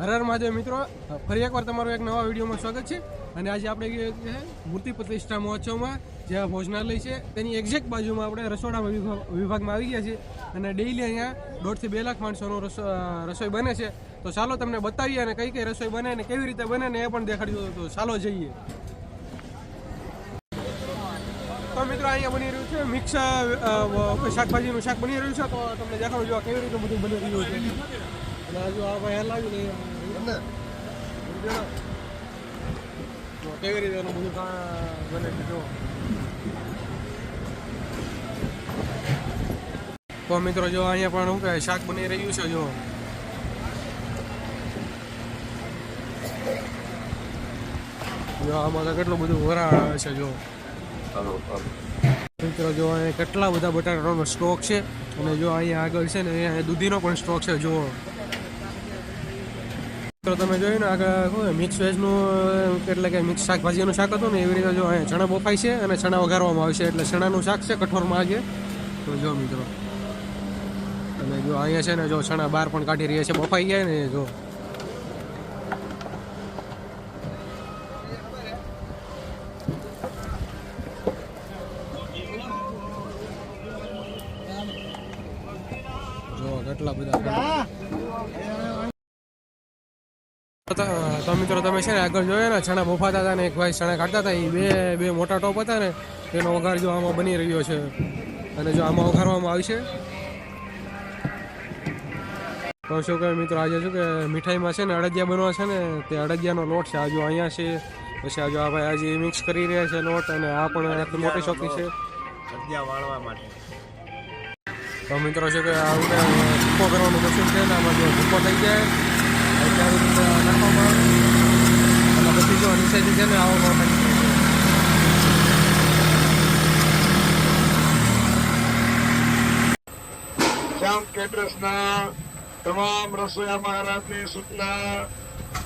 હર હર મહાદેવ મિત્રો, ફરી એકવાર તમારું એક નવા વિડીયોમાં સ્વાગત છે. અને આજે આપણે મૂર્તિ પ્રતિષ્ઠા મહોત્સવમાં જ્યાં ભોજનાલય છે, તેની એક્ઝેક્ટ બાજુમાં આપણે રસોડા વિભાગ- વિભાગમાં આવી ગયા છીએ. અને ડેઈલી અહીંયા દોઢથી બે લાખ માણસોનો રસો- રસોઈ બને છે. તો ચાલો તમને બતાવીએ અને કઈ કઈ રસોઈ બને ને કેવી રીતે બને એ પણ દેખાડ્યું તો ચાલો જઈએ. તો મિત્રો અહીંયા બની રહ્યું છે, મિક્સ શાકભાજીનું શાક બની રહ્યું છે. તો તમને દેખાડું જો કેવી રીતે બધું બની રહ્યું છે. અને આ જો આ ભાઈ લે જો કેવી રીતે એનું બધું કા- બને છે જો. તો મિત્રો જો અહીંયા પણ શું કહે શાક બની રહ્યું છે જો. જો આમાં તો કેટલું બધું વરાળ આવે છે જો. મિત્રો જો અહીંયા કેટલા બધા બટાટાનો સ્ટોક છે અને જો અહીંયા આગળ છે ને અહીંયા દૂધીનો પણ સ્ટોક છે જો. મિત્રો તમે જોયું ને આગળ શું મિક્સ વેજનું એટલે કે મિક્સ શાકભાજીનું શાક હતું ને, એવી રીતે જો અહીંયા ચણા બફાય છે અને ચણા વઘારવામાં આવશે એટલે ચણાનું શાક છે કઠોરમાં આજે. તો જો મિત્રો અને જો અહીંયા છે ને, જો ચણા બહાર પણ કાઢી રહ્યા છે, બફાઈ ગયા ને, જો. તમે છે ને આગળ જોયો ને ચણા બફાતા હતા ને એક ભાઈ ચણા કાઢતા હતા એ બે બે મોટા ટોપ હતા ને તેનો વઘાર જો આમાં બની રહ્યો છે. અને જો આમાં વઘારવામાં આવશે. તો શું કે મિત્રો આજે શું કે મીઠાઈમાં છે ને અડદિયા બનવા છે ને તે અડદિયાનો લોટ છે. આજુ અહીંયા છે પછી આ જો આ ભાઈ આજે મિક્સ કરી રહ્યા છે લોટ અને આ પણ આટલી મોટી શોખી છે. અડદિયા વાળવા માટે. તો મિત્રો છે કે આવું ભૂકો કરવાનું મશીન છે ને આમાં જો ભૂકો થઈ જાય અત્યારે નાખવામાં આવે. અને પછી જો નીચેથી છે ને આવો છે. શ્યામ કેટરસના તમામ રસોઈયા મહારાજની સૂચના.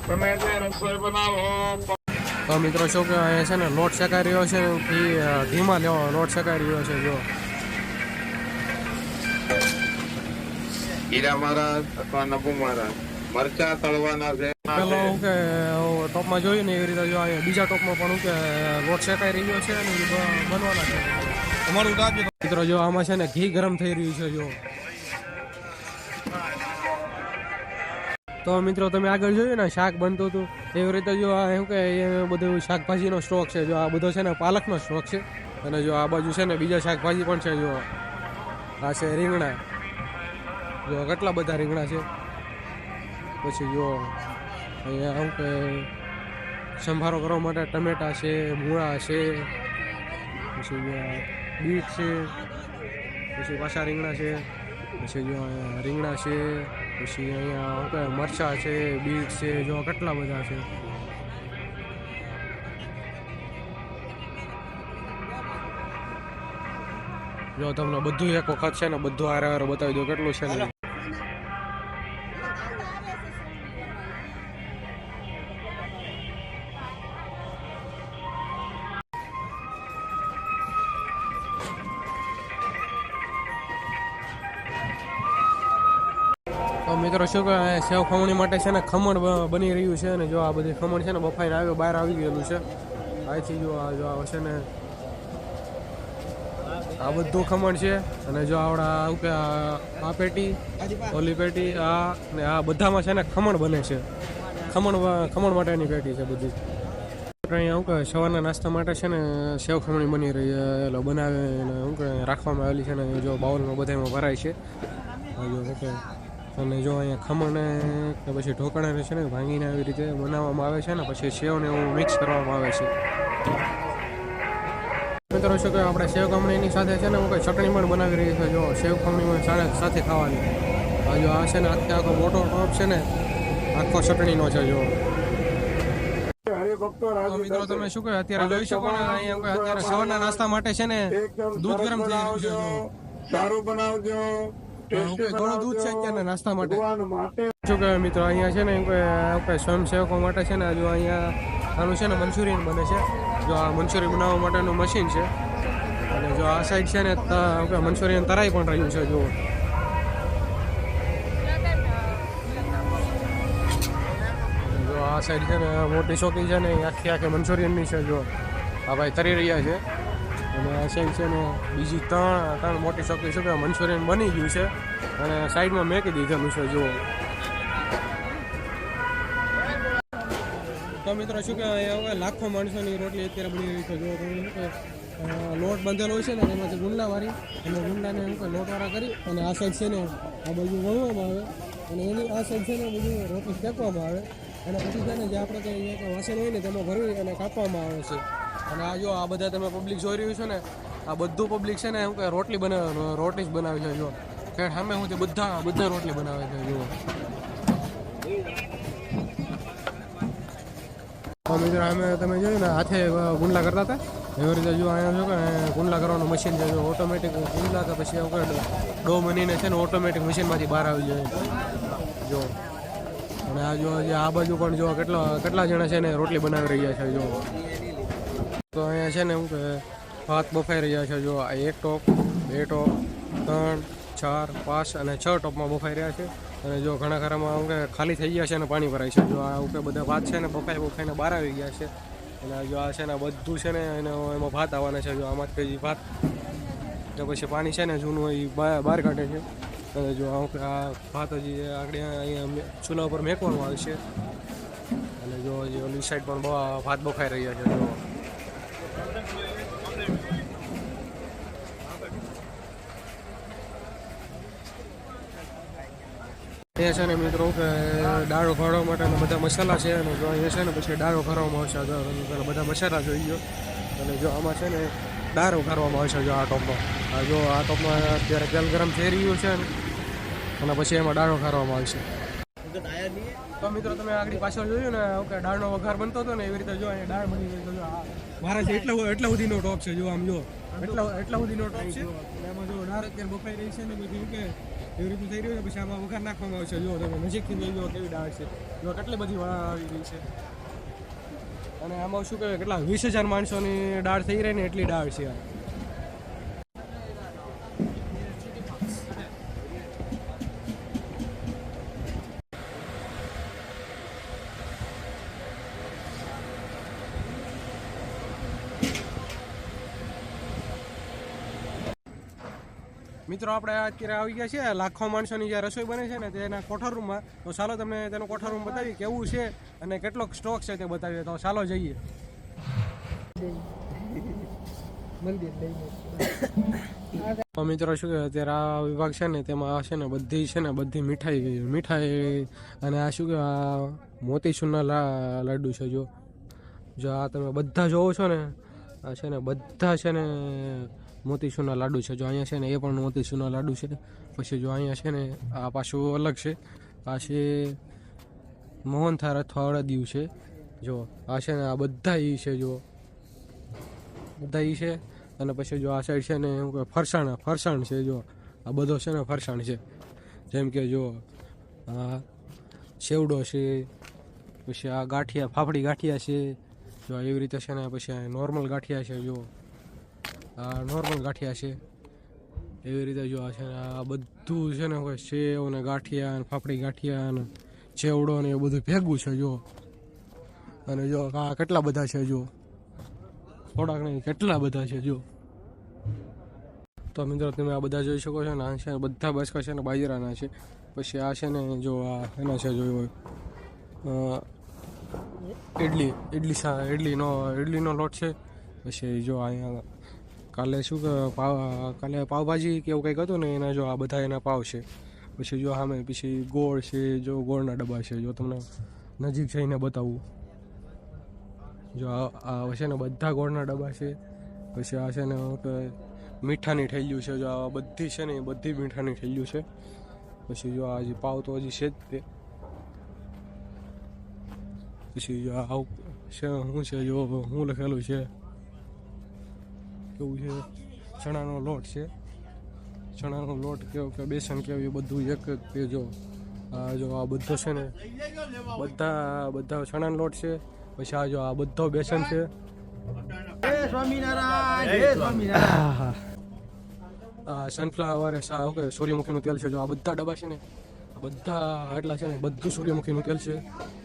તમે જે રસોઈ બનાવો તો મિત્રો શું કે અહીંયા છે ને લોટ શકાઈ રહ્યો છે ધીમા લેવો લોટ શકાઈ રહ્યો છે જો. હીરા મહારાજ અથવા નભુ મહારાજ મરચા તળવાના છે. પેલો હું કે ટોપમાં જોયું ને એવી રીતે જો અહીંયા બીજા ટોપમાં પણ હું કે લોટ શેકાઈ રહ્યો છે અને બનવાના છે. તમારું રાજ્ય મિત્રો જો આમાં છે ને ઘી ગરમ થઈ રહ્યું છે જો. તો મિત્રો તમે આગળ જોયું ને શાક બનતું હતું. એવી રીતે જો આ શું કે એ બધું શાકભાજીનો સ્ટોક છે. જો આ બધો છે ને પાલકનો સ્ટોક છે. અને જો આ બાજુ છે ને બીજા શાકભાજી પણ છે જો. આ છે રીંગણા. જો કેટલા બધા રીંગણા છે. પછી જો અહીંયા શું કે સંભારો કરવા માટે ટમેટા છે, મૂળા છે, પછી બીટ છે, પછી પાછા રીંગણા છે, પછી અહીંયા રીંગણા છે, પછી અહીંયા શું કહે મરચાં છે, બીટ છે, જો કેટલા બધા છે. જો તમને બધું એક વખત છે ને, બધું હારે હારે બતાવી દો, કેટલું છે ને? તો મિત્રો શું કે સેવ ખમણી માટે છે ને ખમણ બની રહ્યું છે અને જો આ બધી ખમણ છે ને બફાઈને આવ્યો બહાર આવી ગયેલું છે. અહીંથી જો આ જો આ છે ને આ બધું ખમણ છે અને જો આવડા શું કે આ પેટી, ઓલી પેટી, આ ને આ બધામાં છે ને ખમણ બને છે. ખમણ ખમણ માટેની પેટી છે બધી. અહીંયા શું કહે, સવારના નાસ્તા માટે છે ને સેવ ખમણી બની રહી એટલે બનાવે શું કહે, રાખવામાં આવેલી છે ને જો બાઉલમાં બધામાં ભરાય છે. જો કહે અને જો અહીંયા ખમણ કે પછી ઢોકળાને છે ને ભાંગીને આવી રીતે બનાવવામાં આવે છે ને પછી સેવને એવું મિક્સ કરવામાં આવે છે. મિત્રો શું કે આપણે સેવ ખમણીની સાથે છે ને હું કંઈ ચટણી પણ બનાવી રહી છે. જો સેવ ખમણી સાથે ખાવાની. આ જો આ છે ને આખે આખો મોટો ટોપ છે ને આખો ચટણીનો છે જો. મિત્રો તમે શું કહે અત્યારે જોઈ શકો ને અહીંયા અત્યારે સવારના નાસ્તા માટે છે ને દૂધ ગરમ થઈ રહ્યું છે સારું બનાવજો. શું દૂધ છે અત્યારના નાસ્તા માટે. શું કહે મિત્રો અહીંયા છે ને સ્વયંસેવકો માટે છે ને હજુ અહીંયા આનું છે ને મંચુરિયન બને છે. જો આ મંચુરિયન બનાવવા માટેનું મશીન છે. અને જો આ સાઈડ છે ને મંચુરિયન તરાઈ પણ રહ્યું છે જુઓ. આ સાઈડ છે ને મોટી ચોકી છે ને આખી આખી મંચુરિયનની છે જો આ ભાઈ તરી રહ્યા છે. અને સાઈડ છે ને બીજી ત્રણ ત્રણ મોટી ચોકી છે મંચુરિયન બની ગયું છે. અને સાઈડમાં મેકી દીધેલું છે જુઓ. તો મિત્રો, શું કે હવે લાખો માણસોની રોટલી અત્યારે બની રહી છે જો લોટ બંધેલો હોય છે ને એમાંથી ગુંડા વાળી અને ગુંડાને એમ કે લોટવાળા કરી અને આ સાઈડ છે ને, આ બધું વણવામાં આવે. અને એની આ સાઈડ છે ને બધું રોટલી ફેંકવામાં આવે. અને પછી છે ને, જે આપણે કંઈ વાસણ હોય ને, તેમાં ભરવી અને કાપવામાં આવે છે. અને આ જો, આ બધા તમે પબ્લિક જોઈ રહ્યું છો ને, આ બધું પબ્લિક છે ને, શું કે રોટલી બનાવે રોટલી જ બનાવી છે, જો. કે સામે હું તે બધા બધા રોટલી બનાવે છે તો મિત્રો, અમે તમે જોયું ને, હાથે ગુંડલા કરતા હતા. એવી રીતે જો અહીંયા જો કે ગુંડલા કરવાનું મશીન છે, જો ઓટોમેટિક ગુંડલા કે પછી એવું કે ડો મનીને છે ને ઓટોમેટિક મશીનમાંથી બહાર આવી જાય. જો. અને આ જો, આ બાજુ પણ જો કેટલા કેટલા જણા છે ને, રોટલી બનાવી રહ્યા છે, જો. તો અહીંયા છે ને શું કે ભાત બફાઈ રહ્યા છે, જો આ એક ટોપ, બે ટોપ, ત્રણ, ચાર, પાંચ અને છ ટોપમાં બફાઈ રહ્યા છે. અને જો ઘણા ખરામાં આમ કે ખાલી થઈ ગયા છે અને પાણી ભરાય છે. જો આ ઉપર બધા ભાત છે ને બફાઈ બફાઈને બહાર આવી ગયા છે. અને જો આ છે ને બધું છે ને એને એમાં ભાત આવવાના છે. જો આમાં કઈ ભાત તો પછી પાણી છે ને જૂનું એ બહાર કાઢે છે. અને જો આમ આ ભાત હજી આગળ અહીંયા ચૂલા ઉપર મેકવામાં આવશે અને જો ઓલી સાઈડ પણ ભાત બફાઈ રહ્યા છે. જો એ છે ને મિત્રો કે દાળો ભરવા માટેના બધા મસાલા છે અને જો અહીંયા છે ને પછી દાળો ભરવામાં આવશે, જો બધા મસાલા જોઈ ગયો અને જો આમાં છે ને દાળો ભરવામાં આવશે જો આ ટોપમાં. જો આ ટોપમાં અત્યારે તેલ ગરમ થઈ રહ્યું છે ને, અને પછી એમાં દાળો ભરવામાં આવશે. તો મિત્રો તમે આગળ પાછળ જોયું ને, ઓકે, દાળનો વઘાર બનતો હતો ને, એવી રીતે જો અહીંયા દાળ બની ગઈ તો જો આ મારા છે એટલા એટલા સુધીનો ટોપ છે, જો આમ જો. એટલા એટલા સુધીનો ટોપ છે. એમાં જો નાર અત્યારે બફાઈ રહી છે ને બધું, કે એવી રીતે થઈ રહ્યું છે, પછી આમાં વઘાર નાખવામાં આવશે. જો તમે નજીકથી લઈ લો કેવી ડાળ છે. જો કેટલી બધી વાળ આવી રહી છે. અને આમાં શું કહેવાય, કેટલા વીસ હજાર માણસોની ડાળ થઈ રહી ને એટલી ડાળ છે આ. મિત્રો, આપણે અત્યારે આવી ગયા છે લાખો માણસોની જે રસોઈ બને છે ને તેના કોઠાર રૂમમાં. તો ચાલો તમને તેનો કોઠાર રૂમ બતાવીએ કેવું છે અને કેટલોક સ્ટોક છે તે બતાવીએ. તો ચાલો જઈએ. મિત્રો, શું કહેવાય, અત્યારે આ વિભાગ છે ને તેમાં આ છે ને બધી છે ને બધી મીઠાઈ મીઠાઈ અને આ શું કહેવાય મોતીચૂરના લા, લાડુ છે, જો. જો આ તમે બધા જોવો છો ને, આ છે ને બધા છે ને મોતીચૂરના લાડુ છે. જો અહીંયા છે ને એ પણ મોતીચૂરના લાડુ છે. પછી જો અહીંયા છે ને આ પાછું અલગ છે. આ છે મોહનથાળ અથવા અડદિયું છે. જો આ છે ને આ બધા ઈ છે જો. બધા ઈ છે. અને પછી જો આ સાઈડ છે ને એવું ફરસાણ ફરસાણ છે જો. આ બધો છે ને ફરસાણ છે. જેમ કે જો આ સેવડો છે, પછી આ ગાંઠિયા, ફાફડી ગાંઠિયા છે. જો એવી રીતે છે ને પછી નોર્મલ ગાંઠિયા છે જો. નોર્મલ ગાંઠિયા છે. એવી રીતે જો આ છે, આ બધું છે ને કોઈ સેવ ને ગાંઠિયા ને ફાફડી ગાંઠિયા ને ચેવડો ને એવું બધું ભેગું છે જો. અને જો આ કેટલા બધા છે જો. થોડાક નહીં, કેટલા બધા છે જો. તો મિત્રો તમે આ બધા જોઈ શકો છો ને, આ છે બધા બસકા છે ને બાજરાના છે. પછી આ છે ને જો આ એના છે જોયું હોય. ઇડલી ઇડલી સા ઇડલીનો ઇડલીનો લોટ છે. પછી જો અહીંયા કાલે શું પાવ, કાલે પાવભાજી કે એવું કંઈક હતું ને, એના જો આ બધા એના પાવ છે. પછી જો સામે પછી ગોળ છે, જો ગોળના ડબ્બા છે, જો તમને નજીક જઈને બતાવું. જો આ આ છે ને બધા ગોળના ડબ્બા છે. પછી આ છે ને મીઠાની થેલીઓ છે, જો આ બધી છે ને એ બધી મીઠાની થેલીઓ છે. પછી જો આ હજી પાવ તો હજી છે જ તે. પછી જો છે શું છે, જો હું લખેલું છે. કેવું છે? ચણાનો લોટ છે. ચણાનો લોટ કેવો કે બેસન કેવું એ બધું એક કે જો આ જો આ બધો છે ને બધા બધા ચણાનો લોટ છે. પછી આ જો આ બધો બેસન છે. આ સનફ્લાવર ઓકે સૂર્યમુખીનું તેલ છે. જો આ બધા ડબ્બા છે ને બધા આટલા છે ને બધું સૂર્યમુખીનું તેલ છે.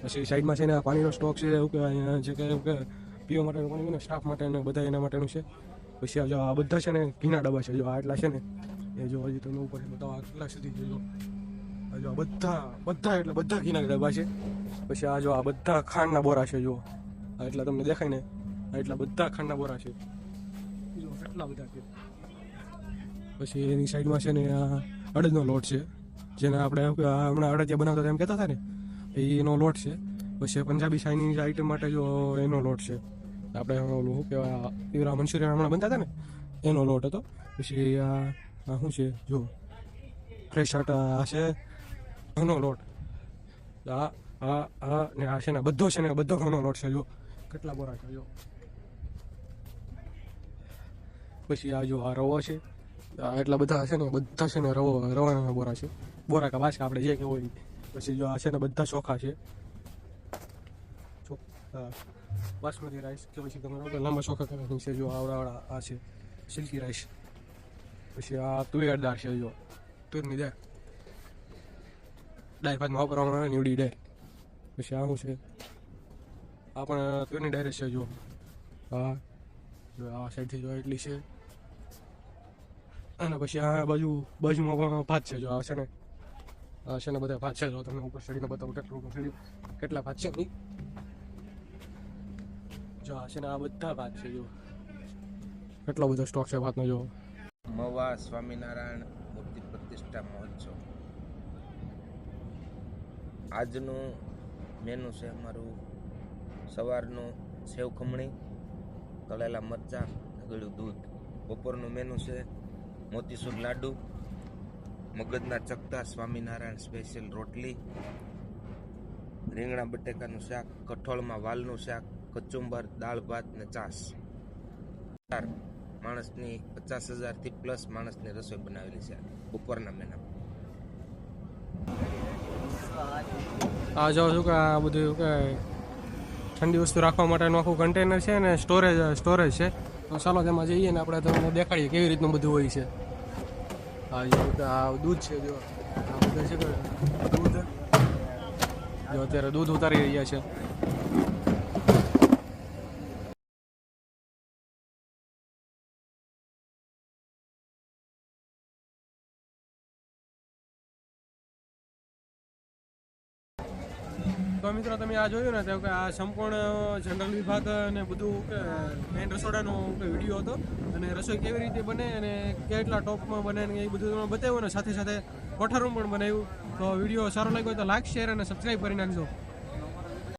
પછી સાઈડમાં છે ને પાણીનો સ્ટોક છે એવું કે અહીંયા જે કે પીવા માટેનું પાણી સ્ટાફ માટે ને બધા એના માટેનું છે. પછી આ જો આ બધા છે ને ઘીના ડબ્બા છે. જો આ એટલા છે ને, એ જો હજી તમને ઉપર બતાવો આટલા સુધી જોજો આ જો આ બધા બધા એટલે બધા ઘીના ડબ્બા છે. પછી આ જો આ બધા ખાંડના બોરા છે જો. આ એટલા તમને દેખાય ને, આ એટલા બધા ખાંડના બોરા છે. જો કેટલા બધા છે. પછી એની સાઈડમાં છે ને આ અડદનો લોટ છે, જેને આપણે હમણાં અડદિયા બનાવતા એમ કહેતા હતા ને એનો લોટ છે. પછી પંજાબી શાઇનીઝ આઈટમ માટે જો એનો લોટ છે. આપણે ઓલું શું કહેવાય ઈવરા મંચુરિયન હમણાં બનતા હતા ને, એનો લોટ હતો. પછી આ શું છે, જો ફ્રેશ આટ છે ઘઉંનો લોટ. આ આ આ ને આ છે ને બધો છે ને બધો ઘઉંનો લોટ છે, જો. કેટલા બોરા છે, જો. પછી આ જો, આ રવો છે. આ એટલા બધા છે ને, બધા છે ને રવો, રવાના બોરા છે. બોરા કા બાસકા આપણે જે કે હોય પછી જો આ છે ને, બધા ચોખા છે. બાસમતી રાઈસ કે પછી તમે લાંબા ચોખા કરવાની છે, જો આવડાવાળા આ છે સિલ્કી રાઈસ પછી આ તુવેર દાળ છે, જો. તુરની દાળ. દાળ ભાતમાં વાપરવામાં આવે નીવડી દાળ. પછી આ શું છે. આ પણ તુરની દાળ છે, જો. હા. જો આ સાઈડથી જો એટલી છે. અને પછી આ બાજુ, બાજુમાં પણ ભાત છે, જો. આ છે ને છે ને બધા ભાત છે, જો. તમને ઉપર ચડીને બતાવું કેટલું, કેટલા ભાત છે નહીં જો આ આ બધા ભાત છે કેટલો બધો સ્ટોક છે ભાતનો જો મવા સ્વામિનારાયણ મૂર્તિ પ્રતિષ્ઠા મહોત્સવ. આજનું મેનુ છે અમારું સવારનું સેવ ખમણી, તળેલા મરચાં ગળ્યું દૂધ. બપોરનું મેનુ છે મોતીસૂર લાડુ, મગજના ચકતા સ્વામિનારાયણ સ્પેશિયલ રોટલી, રીંગણા બટેકાનું શાક, કઠોળમાં વાલનું શાક કચુંબર, દાળ ભાત ને ચાસ ચાર, માણસની પચાસ હજારથી પ્લસ માણસની રસોઈ બનાવેલી છે. ઉપરના મહિના આ જો શું કે આ બધું કે ઠંડી વસ્તુ રાખવા માટેનું આખું કન્ટેનર છે ને સ્ટોરેજ સ્ટોરેજ છે. તો ચાલો તેમાં જઈએ ને આપણે તમને દેખાડીએ કેવી રીતનું બધું હોય છે. આ જો આ દૂધ છે જો. આ બધા છે કે દૂધ. જો અત્યારે દૂધ ઉતારી રહ્યા છે. તો મિત્રો તમે આ જોયું ને તો કે આ સંપૂર્ણ જનરલ વિભાગ અને બધું કે મેન રસોડાનો વીડિયો હતો. અને રસોઈ કેવી રીતે બને અને કેટલા ટોપમાં બને એ બધું તમે બતાવ્યું ને સાથે સાથે કોઠારૂમ પણ બનાવ્યું. તો વીડિયો સારો લાગ્યો તો લાઈક શેર અને સબસ્ક્રાઈબ કરી નાખજો.